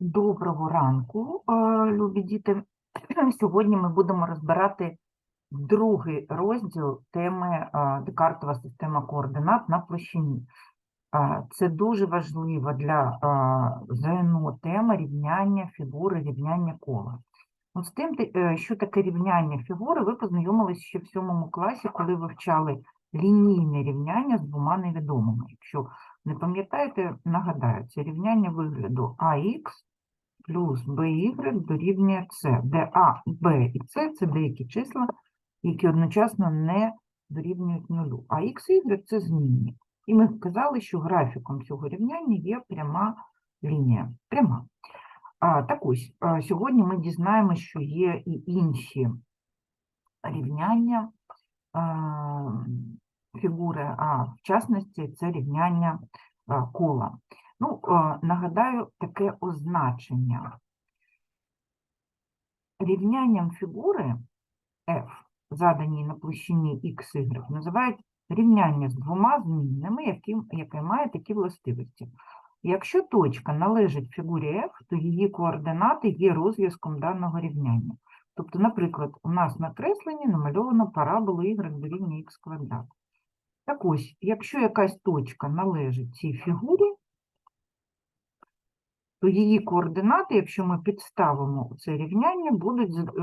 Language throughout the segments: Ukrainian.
Доброго ранку, любі діти. Сьогодні ми будемо розбирати другий розділ теми Декартова система координат на площині. Це дуже важлива для ЗНО тема рівняння фігури, рівняння кола. От з тим, е, що таке рівняння фігури, ви познайомились ще в сьомому класі, коли вивчали лінійне рівняння з двома невідомими. Якщо не пам'ятаєте, нагадаю, це рівняння вигляду АХ плюс BY дорівнює С, де А, Б і С це деякі числа, які одночасно не дорівнюють нулю. А Х і Y – це змінні. І ми казали, що графіком цього рівняння є пряма лінія. Пряма. А, так ось, а, сьогодні ми дізнаємося, що є і інші рівняння а, фігури, а в частності це рівняння кола. Ну, нагадаю, таке означення. Рівнянням фігури f, заданій на площині x, y, називають рівняння з двома змінними, які, яке має такі властивості. Якщо точка належить фігурі f, то її координати є розв'язком даного рівняння. Тобто, наприклад, у нас на кресленні намальовано параболу y дорівнює x квадрат. Так ось, якщо якась точка належить цій фігурі, то її координати, якщо ми підставимо це рівняння, будуть е,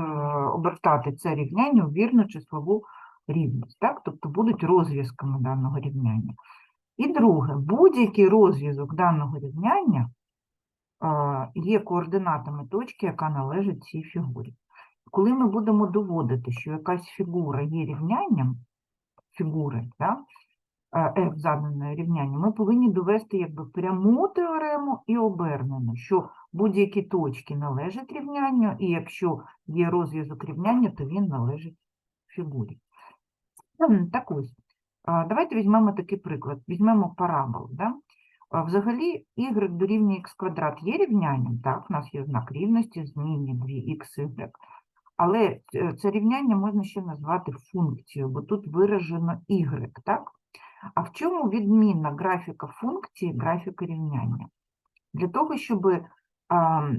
обертати це рівняння у вірну числову рівність, так? тобто будуть розв'язками даного рівняння. І друге, будь-який розв'язок даного рівняння е, є координатами точки, яка належить цій фігурі. Коли ми будемо доводити, що якась фігура є рівнянням фігури, да, е, f заданої рівняння, ми повинні довести якби пряму теорему і обернену, що будь-які точки належать рівнянню, і якщо є розв'язок рівняння, то він належить фігурі. Так ось, давайте візьмемо такий приклад. Візьмемо параболу. Да? Взагалі, y дорівнює x квадрат є рівнянням, так, у нас є знак рівності, змінні 2x, y. Але е, це рівняння можна ще назвати функцією, бо тут виражено y, так? А в чому відмінна графіка функції, графіка рівняння? Для того, щоб а,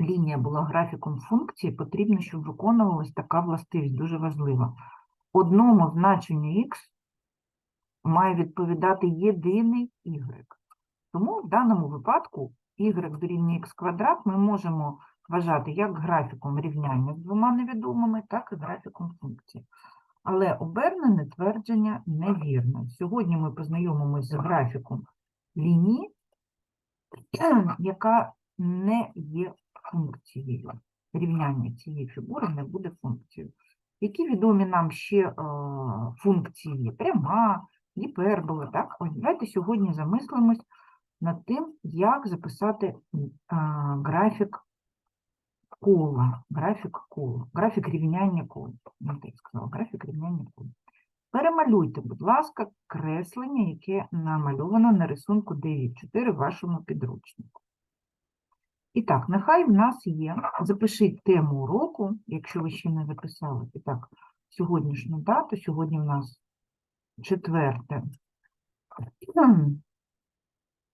лінія була графіком функції, потрібно, щоб виконувалась така властивість, дуже важлива. Одному значенню х має відповідати єдиний y. Тому в даному випадку y дорівнює x квадрат ми можемо вважати як графіком рівняння з двома невідомими, так і графіком функції. Але обернене твердження невірне. Сьогодні ми познайомимося з графіком лінії, яка не є функцією. Рівняння цієї фігури не буде функцією. Які відомі нам ще е, функції? Пряма, гіпербола. Так? Ось давайте сьогодні замислимось над тим, як записати е, графік кола, графік кола, графік рівняння кола. Я так сказала, графік рівняння кола. Перемалюйте, будь ласка, креслення, яке намальовано на рисунку 9.4 в вашому підручнику. І так, нехай в нас є, запишіть тему уроку, якщо ви ще не записали. І так, сьогоднішню дату, сьогодні в нас 4,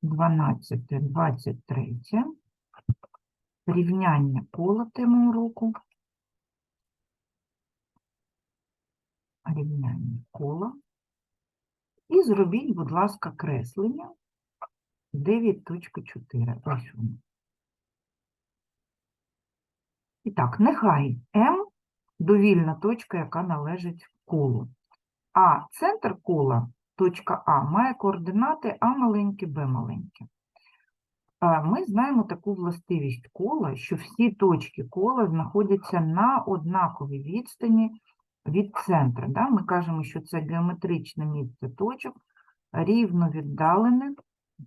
12, 23, рівняння кола тему уроку. Рівняння кола. І зробіть, будь ласка, креслення 9.4. Ось. І так, нехай М довільна точка, яка належить колу. А центр кола, точка А, має координати А маленькі, Б маленькі. Ми знаємо таку властивість кола, що всі точки кола знаходяться на однаковій відстані від центра. Да? Ми кажемо, що це геометричне місце точок, рівно віддалене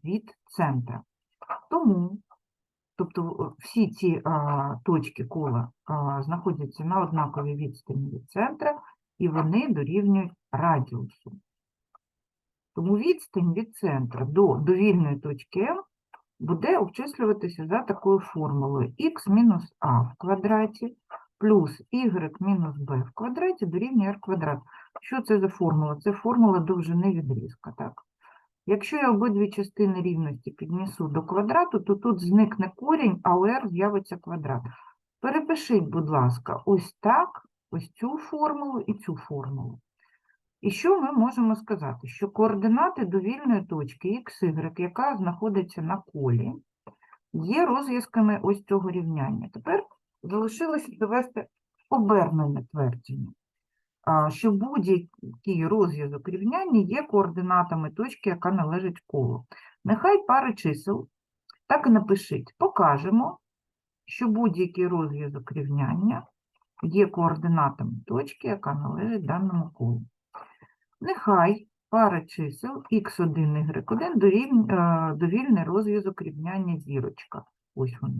від центра. Тому, тобто е, всі ці а, точки кола а, знаходяться на однаковій відстані від центра, і вони дорівнюють радіусу. Тому відстань від центра до довільної точки М буде обчислюватися за такою формулою х мінус а в квадраті плюс y мінус b в квадраті дорівнює r квадрат. Що це за формула? Це формула довжини відрізка. Так? Якщо я обидві частини рівності піднесу до квадрату, то тут зникне корінь, а у r з'явиться квадрат. Перепишіть, будь ласка, ось так, ось цю формулу і цю формулу. І що ми можемо сказати? Що координати довільної точки x, y, яка знаходиться на колі, є розв'язками ось цього рівняння. Тепер залишилося довести обернене твердження, що будь-який розв'язок рівняння є координатами точки, яка належить колу. Нехай пари чисел, так і напишіть, покажемо, що будь-який розв'язок рівняння є координатами точки, яка належить даному колу. Нехай пара чисел x1, y1 дорівнює е, довільний розв'язок рівняння зірочка. Ось воно.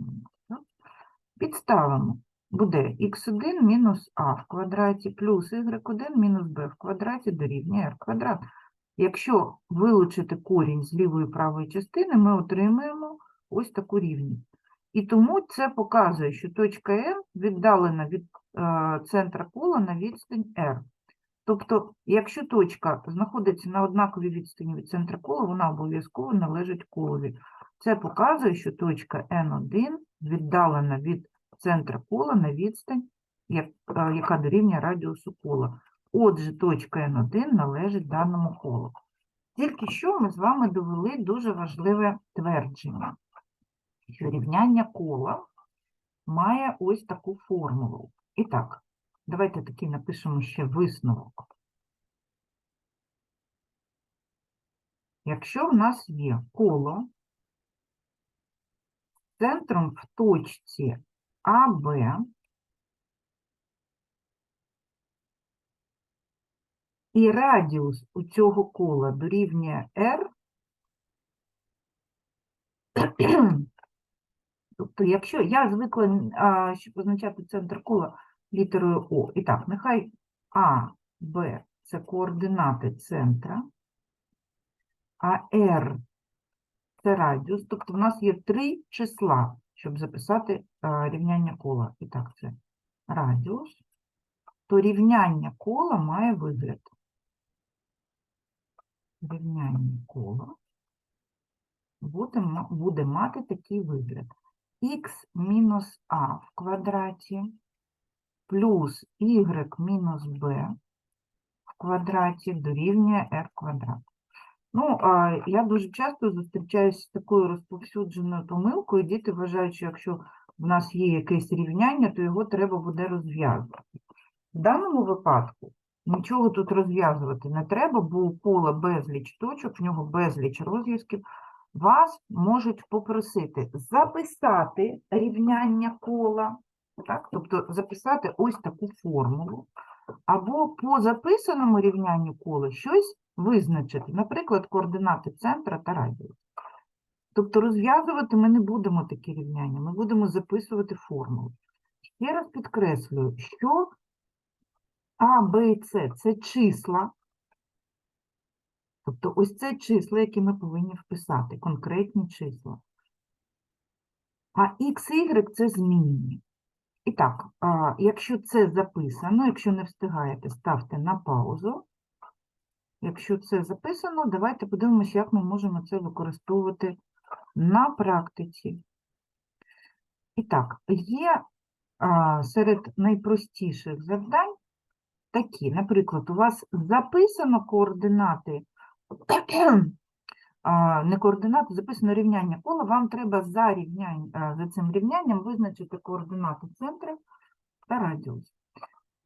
Підставимо. Буде x1 мінус а в квадраті плюс y1 мінус b в квадраті дорівнює r квадрат. Якщо вилучити корінь з лівої і правої частини, ми отримаємо ось таку рівність. І тому це показує, що точка N віддалена від е, центра кола на відстань r. Тобто, якщо точка знаходиться на однаковій відстані від центра кола, вона обов'язково належить колові. Це показує, що точка N1 віддалена від центра кола на відстань, е, яка дорівнює радіусу кола. Отже, точка N1 належить даному колу. Тільки що ми з вами довели дуже важливе твердження, що рівняння кола має ось таку формулу. І так, давайте таки напишемо ще висновок. Якщо в нас є коло центром в точці АБ, і радіус у цього кола дорівнює R, тобто, якщо я звикла, щоб позначати центр кола літерою О. І так, нехай А, Б – це координати центра, а R – це радіус. Тобто в нас є три числа, щоб записати а, рівняння кола. І так, це радіус, то рівняння кола має вигляд. Рівняння кола буде мати такий вигляд. х мінус а в квадраті плюс y мінус b в квадраті дорівнює r квадрат. Ну, а, я дуже часто зустрічаюся з такою розповсюдженою помилкою. Діти вважають, що якщо в нас є якесь рівняння, то його треба буде розв'язувати. В даному випадку нічого тут розв'язувати не треба, бо у кола безліч точок, в нього безліч розв'язків. Вас можуть попросити записати рівняння кола, так? тобто записати ось таку формулу, або по записаному рівнянню кола щось визначити, наприклад, координати центра та радіус. Тобто розв'язувати ми не будемо такі рівняння, ми будемо записувати формулу. Ще раз підкреслюю, що А, Б і С – це числа, тобто ось це числа, які ми повинні вписати, конкретні числа. А X, Y – це змінні. І так, якщо це записано, якщо не встигаєте, ставте на паузу. Якщо це записано, давайте подивимося, як ми можемо це використовувати на практиці. І так, є серед найпростіших завдань такі. Наприклад, у вас записано координати, не координати, записано рівняння кола, вам треба за, рівнянь, за цим рівнянням визначити координати центру та радіус.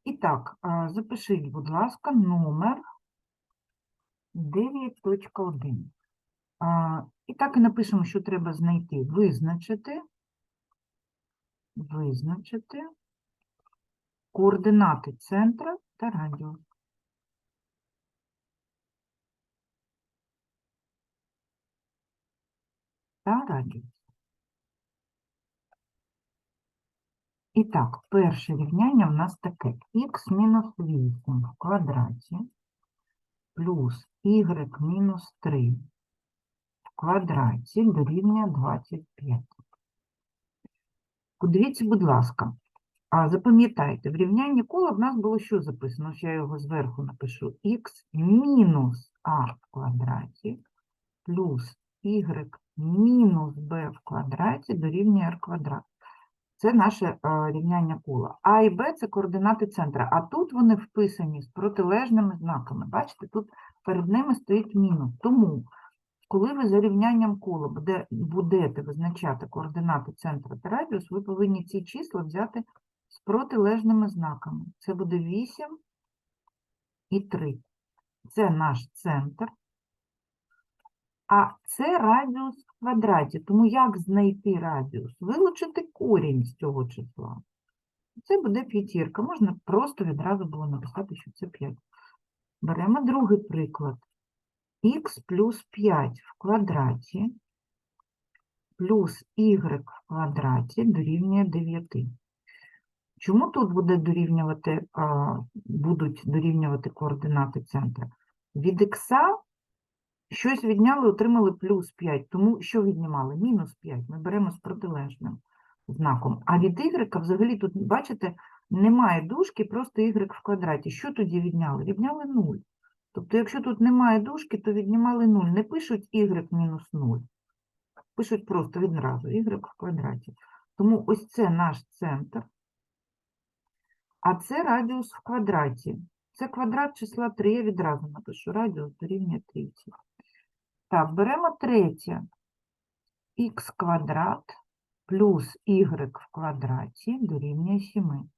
І так, запишіть, будь ласка, номер 9.1. І так і напишемо, що треба знайти, визначити, визначити координати центра та радіус. Та радіус. І так, перше рівняння в нас таке. х мінус 8 в квадраті плюс y мінус 3 в квадраті дорівнює 25. Подивіться, будь ласка, а запам'ятайте, в рівнянні кола в нас було що записано? Я його зверху напишу. х мінус а в квадраті плюс y мінус b в квадраті дорівнює r квадрат. Це наше е, рівняння кола. А і Б це координати центра. А тут вони вписані з протилежними знаками. Бачите, тут перед ними стоїть мінус. Тому, коли ви за рівнянням кола буде, будете визначати координати центра та радіус, ви повинні ці числа взяти з протилежними знаками. Це буде 8 і 3. Це наш центр. А це радіус в квадраті. Тому як знайти радіус? Вилучити корінь з цього числа. Це буде п'ятірка. Можна просто відразу було написати, що це 5. Беремо другий приклад. х плюс 5 в квадраті плюс y в квадраті дорівнює 9. Чому тут буде дорівнювати, будуть дорівнювати координати центра? Від х щось відняли, отримали плюс 5. Тому що віднімали? Мінус 5. Ми беремо з протилежним знаком. А від y взагалі тут, бачите, немає дужки, просто y в квадраті. Що тоді відняли? Відняли 0. Тобто, якщо тут немає дужки, то віднімали 0. Не пишуть y мінус 0. Пишуть просто відразу y в квадраті. Тому ось це наш центр. А це радіус в квадраті. Це квадрат числа 3, я відразу напишу радіус дорівнює 30. Так, беремо третє. х квадрат плюс y в квадраті дорівнює 7.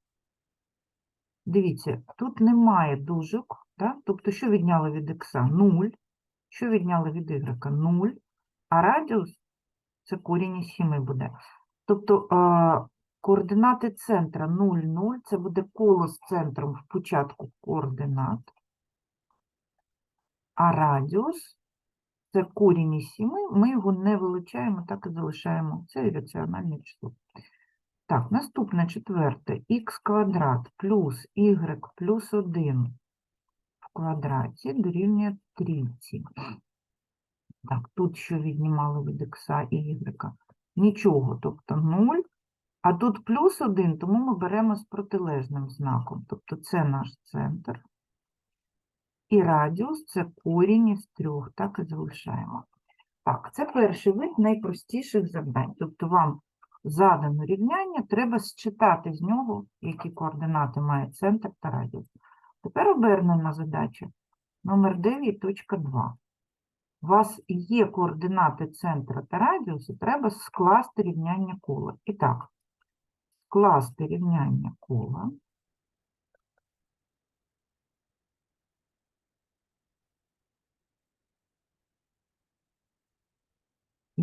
Дивіться, тут немає дужок, так? тобто що відняли від х? 0. Що відняли від y? 0. А радіус це корінь із 7 буде. Тобто координати центра 0, 0, це буде коло з центром в початку координат. А радіус це корінь із 7, ми його не вилучаємо, так і залишаємо. Це ірраціональне число. Так, наступне четверте. х квадрат плюс y плюс 1 в квадраті дорівнює 30. Так, тут що віднімали від х і y? Нічого, тобто 0. А тут плюс 1, тому ми беремо з протилежним знаком. Тобто це наш центр. І радіус це корінь із трьох, так і залишаємо. Так, це перший вид найпростіших завдань. Тобто вам задано рівняння, треба считати з нього, які координати має центр та радіус. Тепер обернена задача номер 9.2. У вас є координати центра та радіусу, треба скласти рівняння кола. І так, скласти рівняння кола.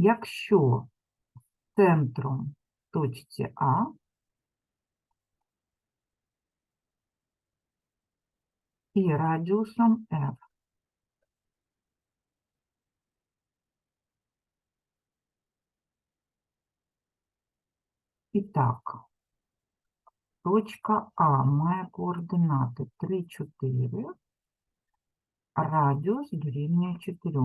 Якщо центром точці А і радіусом F. І так, точка А має координати 3, 4, радіус дорівнює 4.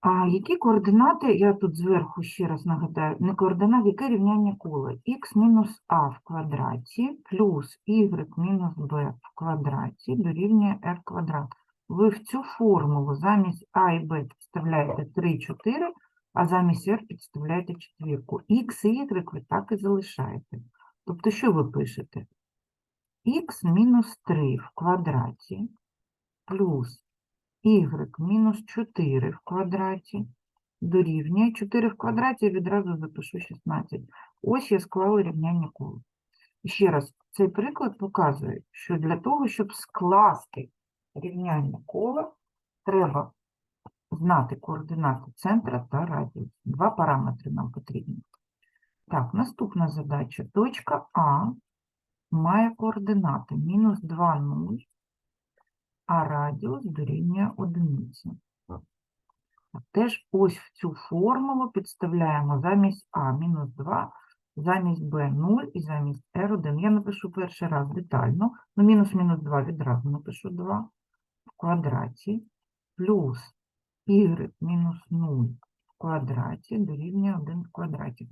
А які координати, я тут зверху ще раз нагадаю, не координат, яке рівняння кола? х мінус а в квадраті плюс y мінус b в квадраті дорівнює r квадрат. Ви в цю формулу замість а і b підставляєте 3, 4, а замість r підставляєте четвірку. Х і y ви так і залишаєте. Тобто, що ви пишете? х мінус 3 в квадраті плюс y мінус 4 в квадраті дорівнює 4 в квадраті, я відразу запишу 16. Ось я склала рівняння кола. Ще раз, цей приклад показує, що для того, щоб скласти рівняння кола, треба знати координати центра та радіус. Два параметри нам потрібні. Так, наступна задача. Точка А має координати мінус 2, 0, а радіус дорівнює одиниці. Теж ось в цю формулу підставляємо замість А мінус 2, замість Б 0 і замість R1. Я напишу перший раз детально, ну мінус мінус 2 відразу напишу 2 в квадраті, плюс y мінус 0 в квадраті дорівнює 1 в квадраті.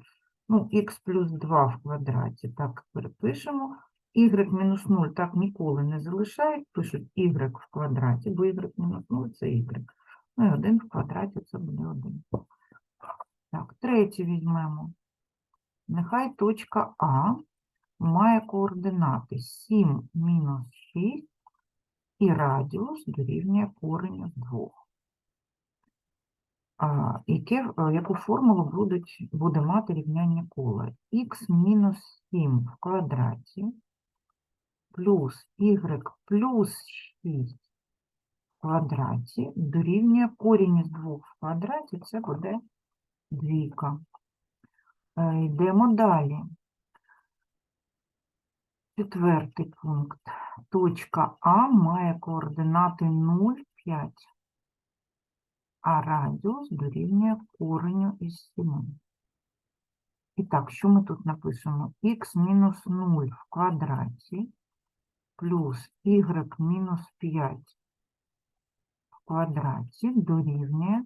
Ну, х плюс 2 в квадраті, так перепишемо. Y мінус 0 так ніколи не залишають, пишуть y в квадраті, бо y мінус 0 – це y. Ну і 1 в квадраті це буде 1. Так, третє візьмемо. Нехай точка А має координати 7 мінус 6 і радіус дорівнює кореню з 2. А, яке, яку формулу будуть, буде мати рівняння кола? х мінус 7 в квадраті плюс y плюс 6 в квадраті дорівнює корінь із 2 в квадраті, це буде двійка. Е, Йдемо далі. Четвертий пункт. Точка А має координати 0, 5, а радіус дорівнює кореню із 7. І так, що ми тут напишемо? х мінус 0 в квадраті плюс y мінус 5 в квадраті дорівнює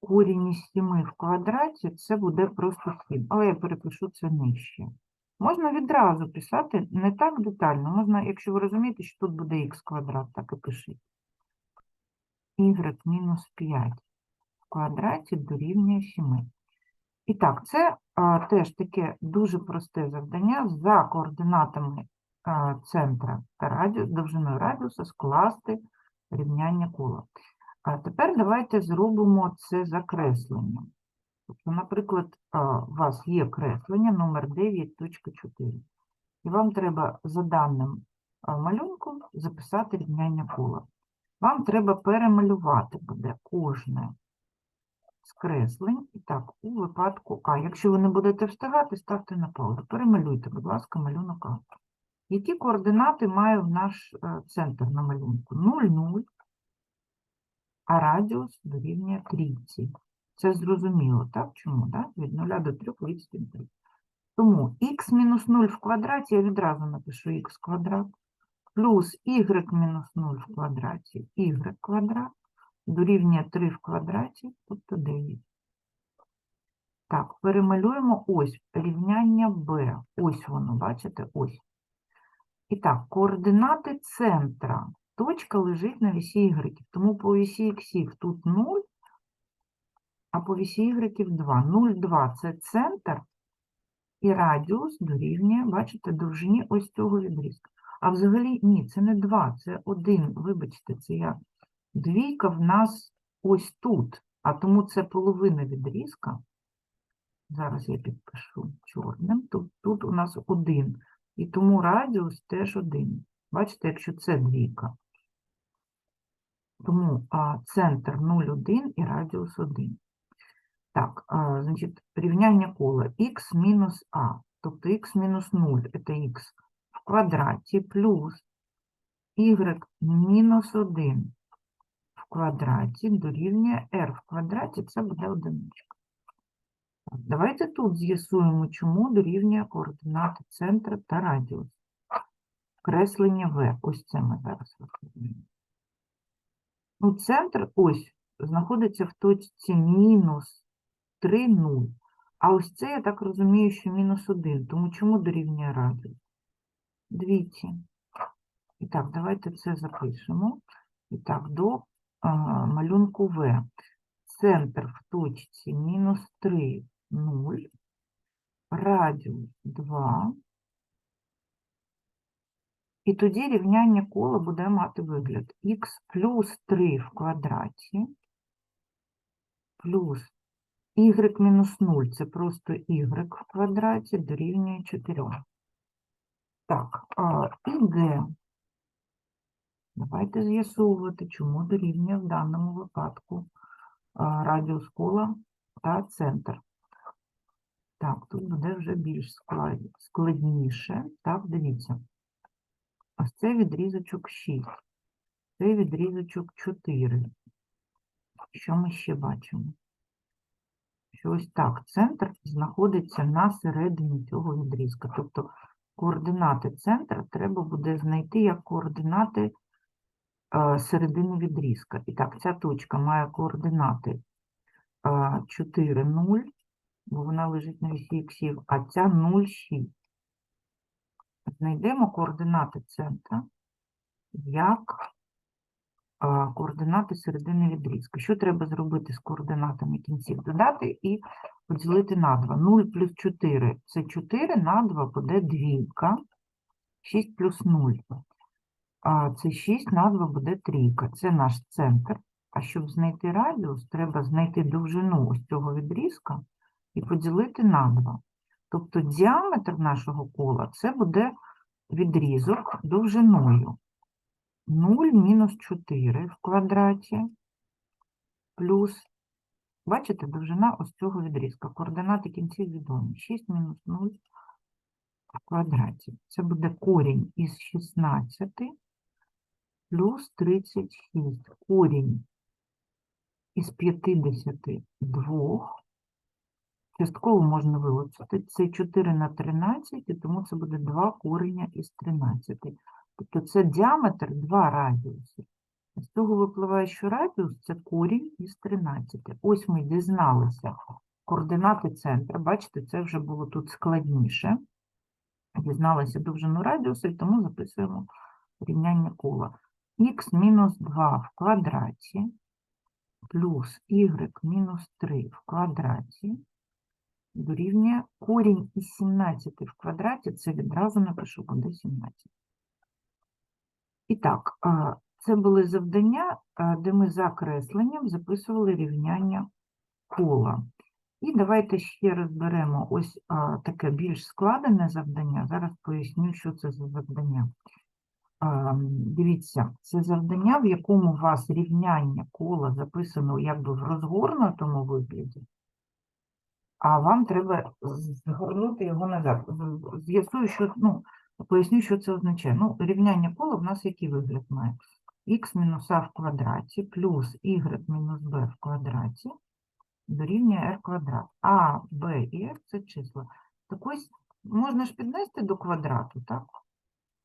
корінь із 7 в квадраті, це буде просто 7, але я перепишу це нижче. Можна відразу писати не так детально. Можна, якщо ви розумієте, що тут буде х квадрат, так і пишіть. y мінус 5 в квадраті дорівнює 7. І так, це а, теж таке дуже просте завдання за координатами центра та радіус, довжиною радіуса скласти рівняння кола. А тепер давайте зробимо це закреслення. Тобто, наприклад, у вас є креслення номер 9.4. І вам треба за даним малюнком записати рівняння кола. Вам треба перемалювати буде кожне з креслень. І так, у випадку А. Якщо ви не будете встигати, ставте на паузу. Перемалюйте, будь ласка, малюнок А. Які координати має наш е, центр на малюнку? 0, 0, а радіус дорівнює трійці. Це зрозуміло, так? Чому? Так? Від 0 до 3 відстань 3. Тому х мінус 0 в квадраті я відразу напишу х квадрат, плюс y мінус 0 в квадраті y квадрат, дорівнює 3 в квадраті, тобто 9. Так, перемалюємо ось рівняння b. Ось воно, бачите? Ось. І так, координати центра. Точка лежить на вісі y, тому по вісі x тут 0, а по вісі y 2. 0, 2 – це центр, і радіус дорівнює, бачите, довжині ось цього відрізка. А взагалі, ні, це не 2, це 1, вибачте, це я. Двійка в нас ось тут, а тому це половина відрізка. Зараз я підпишу чорним. Тут, тут у нас 1, і тому радіус теж 1. Бачите, якщо це двійка. Тому а, центр 0,1 і радіус 1. Так, а, значить, рівняння кола х мінус а, тобто х мінус 0 – це х в квадраті плюс y мінус 1 в квадраті дорівнює r в квадраті, це буде одиничка. Давайте тут з'ясуємо, чому дорівнює координати центра та радіус. Креслення В. Ось це ми зараз розглядаємо. Ну, центр ось знаходиться в точці мінус 3, 0. А ось це, я так розумію, що мінус 1. Тому чому дорівнює радіус? Двічі. І так, давайте це запишемо. І так, до а, малюнку В. Центр в точці мінус 3, 0. Радіус 2. І тоді рівняння кола буде мати вигляд х плюс 3 в квадраті плюс y мінус 0 – це просто y в квадраті дорівнює 4. Так, і d. Давайте з'ясовувати, чому дорівнює в даному випадку радіус кола та центр. Так, тут буде вже більш склад- складніше. Так, дивіться. Ось це відрізочок 6. Це відрізочок 4. Що ми ще бачимо? Що ось так, центр знаходиться на середині цього відрізка. Тобто координати центра треба буде знайти як координати е, середини відрізка. І так, ця точка має координати е, 4, 0, бо вона лежить на вісі іксів, а ця 0, 6. Знайдемо координати центра як координати середини відрізка. Що треба зробити з координатами кінців? Додати і поділити на 2. 0 плюс 4 – це 4, на 2 буде двійка. 6 плюс 0 – а, це 6, на 2 буде трійка. Це наш центр. А щоб знайти радіус, треба знайти довжину ось цього відрізка і поділити на 2. Тобто діаметр нашого кола – це буде відрізок довжиною 0 мінус 4 в квадраті плюс, бачите, довжина ось цього відрізка. Координати кінців відомі. 6 мінус 0 в квадраті. Це буде корінь із 16 плюс 36. Корінь із 52. Частково можна вилучити. Це 4 на 13, і тому це буде 2 кореня із 13. Тобто це діаметр 2 радіуси. З цього випливає, що радіус це корінь із 13. Ось ми дізналися координати центра. Бачите, це вже було тут складніше. Дізналися довжину радіуса, і тому записуємо рівняння кола. х мінус 2 в квадраті плюс y мінус 3 в квадраті дорівнює корінь із 17 в квадраті, це відразу напишу, буде 17. І так, це були завдання, де ми за кресленням записували рівняння кола. І давайте ще розберемо ось а, таке більш складене завдання. Зараз поясню, що це за завдання. А, Дивіться, це завдання, в якому у вас рівняння кола записано якби в розгорнутому вигляді, а вам треба згорнути його назад. З'ясую, що, ну, поясню, що це означає. Ну, рівняння кола в нас який вигляд має? х мінус а в квадраті плюс y мінус b в квадраті дорівнює r квадрат. А, b і r – це числа. Так ось можна ж піднести до квадрату, так?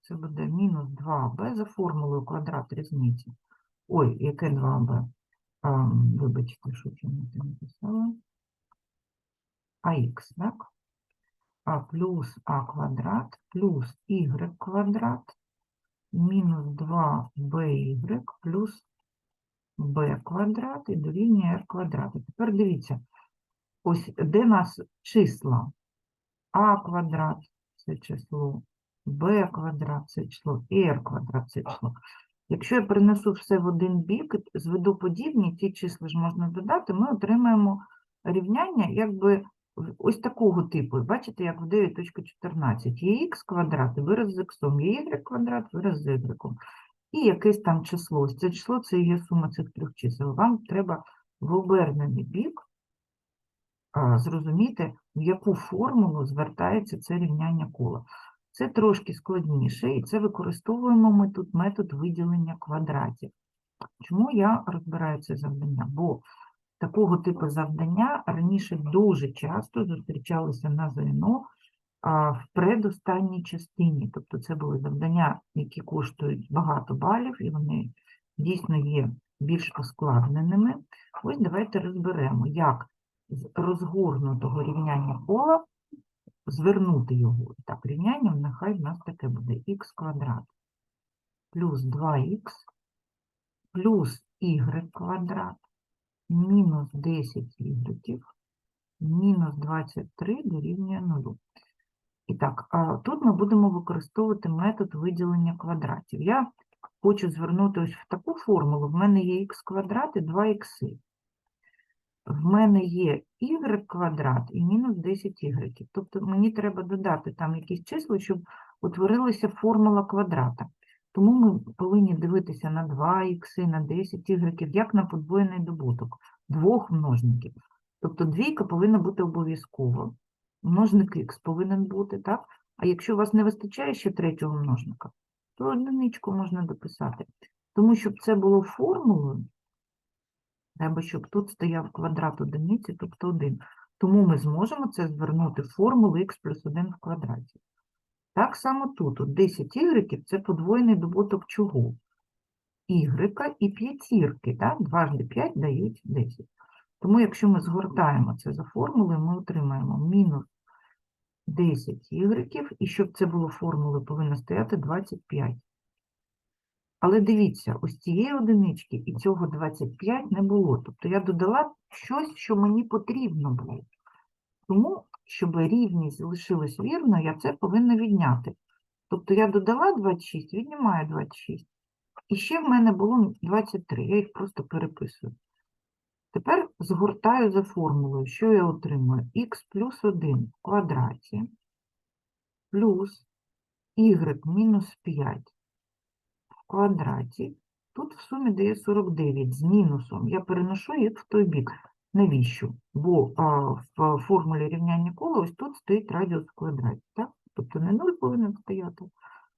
Це буде мінус 2b за формулою квадрат різниці. Ой, яке 2b? А, вибачте, що я не написала. АХ, так? А плюс А квадрат плюс y квадрат мінус 2by плюс b квадрат і дорівнює r квадрат. Тепер дивіться, ось де нас числа а квадрат це число, b квадрат це число, і r квадрат це число. Якщо я перенесу все в один бік, зведу подібні, ті числа ж можна додати, ми отримаємо рівняння якби ось такого типу. Бачите, як в 9.14. Є х квадрат вираз з х, є y квадрат, вираз з y. І якесь там число. Це число це є сума цих трьох чисел. Вам треба в обернений бік зрозуміти, в яку формулу звертається це рівняння кола. Це трошки складніше, і це використовуємо ми тут метод виділення квадратів. Чому я розбираю це завдання? Бо такого типу завдання раніше дуже часто зустрічалися на ЗНО в предостанній частині. Тобто це були завдання, які коштують багато балів, і вони дійсно є більш ускладненими. Ось давайте розберемо, як з розгорнутого рівняння кола звернути його. Так, рівнянням нехай в нас таке буде х квадрат плюс 2х плюс y квадрат мінус 10 y мінус 23 дорівнює 0. І так, тут ми будемо використовувати метод виділення квадратів. Я хочу звернути ось в таку формулу. В мене є х квадрат і 2 х. В мене є y квадрат і мінус 10 y. Тобто мені треба додати там якісь числа, щоб утворилася формула квадрата. Тому ми повинні дивитися на 2х, на 10 y, як на подвоєний добуток двох множників. Тобто двійка повинна бути обов'язково. Множник х повинен бути, так? А якщо у вас не вистачає ще третього множника, то одиничку можна дописати. Тому щоб це було формулою, треба, щоб тут стояв квадрат одиниці, тобто 1. Тому ми зможемо це звернути в формулу х плюс 1 в квадраті. Так само тут, от 10 ігреків – це подвоєний добуток чого? Ігрека і п'ятірки, так? Дважди 5 дають 10. Тому якщо ми згортаємо це за формулою, ми отримаємо мінус 10 ігреків, і щоб це було формулою, повинно стояти 25. Але дивіться, ось цієї одинички і цього 25 не було. Тобто я додала щось, що мені потрібно було. Тому, щоб рівність залишилась вірною, я це повинна відняти. Тобто я додала 26, віднімаю 26. І ще в мене було 23, я їх просто переписую. Тепер згортаю за формулою. Що я отримую? х плюс 1 в квадраті плюс y мінус 5 в квадраті. Тут в сумі дає 49 з мінусом. Я переношу їх в той бік. Навіщо? Бо а, в формулі рівняння кола ось тут стоїть радіус в квадраті. Так? Тобто не 0 повинен стояти,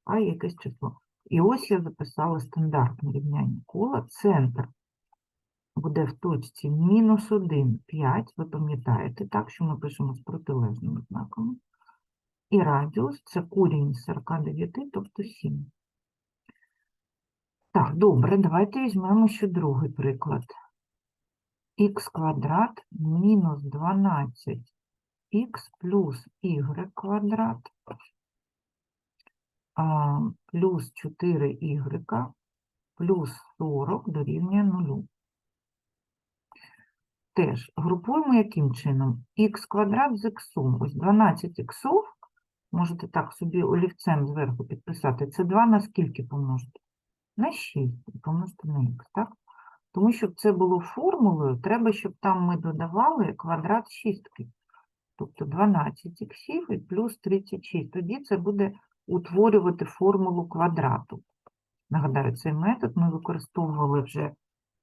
а якесь число. І ось я записала стандартне рівняння кола. Центр буде в точці мінус 1, 5. Ви пам'ятаєте, так, що ми пишемо з протилежними знаками. І радіус це корінь з 49, тобто 7. Так, добре, давайте візьмемо ще другий приклад. Х квадрат мінус 12х плюс y квадрат плюс 4y плюс 40 дорівнює 0. Теж групуємо яким чином? х квадрат з х. Ось 12 х, можете так собі олівцем зверху підписати, це 2 на скільки помножити? На 6 і помножити на х, так? Тому щоб це було формулою, треба, щоб там ми додавали квадрат шістки. Тобто 12 іксів і плюс 36. Тоді це буде утворювати формулу квадрату. Нагадаю, цей метод ми використовували вже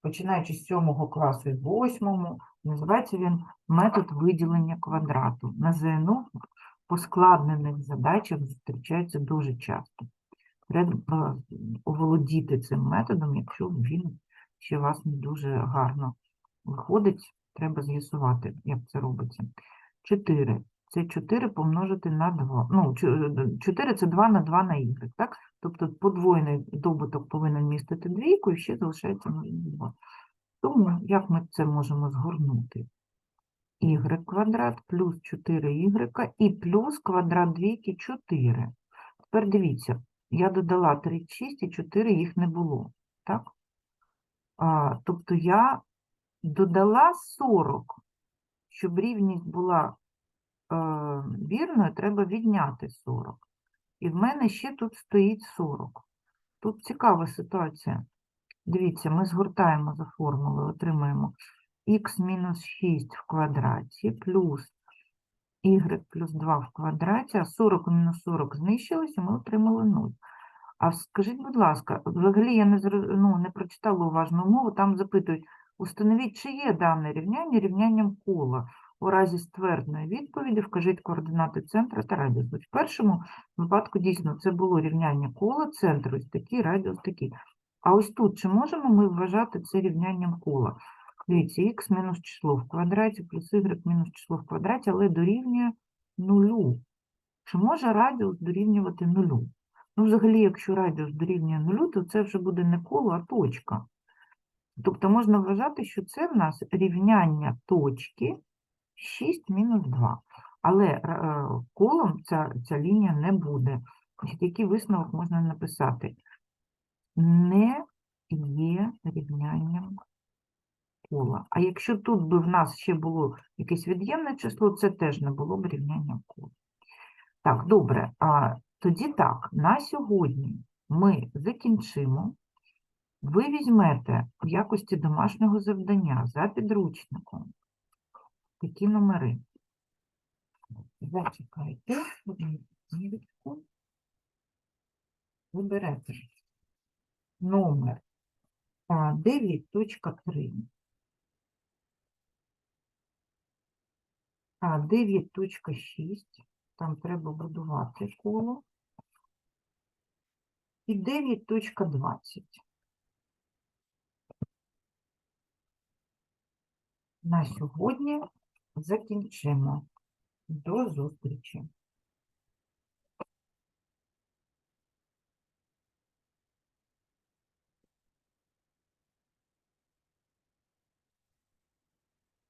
починаючи з 7 класу і 8. Називається він метод виділення квадрату. На ЗНО в поскладнених задачах зустрічається дуже часто. Треба оволодіти цим методом, якщо він ще у вас не дуже гарно виходить, треба з'ясувати, як це робиться. 4. Це 4 помножити на 2. Ну, 4 це 2 на 2 на y, так? Тобто подвоєний добуток повинен містити двійку і ще залишається 2. Тому як ми це можемо згорнути? y квадрат плюс 4y і плюс квадрат двійки 4. Тепер дивіться, я додала 36 і 4 їх не було, так? А, тобто я додала 40, щоб рівність була е, вірною, треба відняти 40. І в мене ще тут стоїть 40. Тут цікава ситуація. Дивіться, ми згортаємо за формулою, отримаємо х мінус 6 в квадраті плюс y плюс 2 в квадраті, а 40 мінус 40 знищилось, ми отримали 0. А скажіть, будь ласка, взагалі я не, ну, не прочитала уважну умову, там запитують, установіть, чи є дане рівняння рівнянням кола. У разі ствердної відповіді вкажіть координати центру та радіусу. В першому випадку дійсно це було рівняння кола, центр ось такий, радіус такий. А ось тут, чи можемо ми вважати це рівнянням кола? Дивіться, х мінус число в квадраті плюс y мінус число в квадраті, але дорівнює нулю. Чи може радіус дорівнювати нулю? Ну, взагалі, якщо радіус дорівнює нулю, то це вже буде не коло, а точка. Тобто можна вважати, що це в нас рівняння точки 6 мінус 2. Але е, колом ця, ця лінія не буде. Який висновок можна написати? Не є рівнянням кола. А якщо тут би в нас ще було якесь від'ємне число, це теж не було б рівнянням кола. Так, добре. А тоді так, на сьогодні ми закінчимо. Ви візьмете в якості домашнього завдання за підручником такі номери. Зачекайте. Ви берете номер а, 9.3, а 9.6, там треба будувати коло, і 9.20. На сьогодні закінчимо. До зустрічі!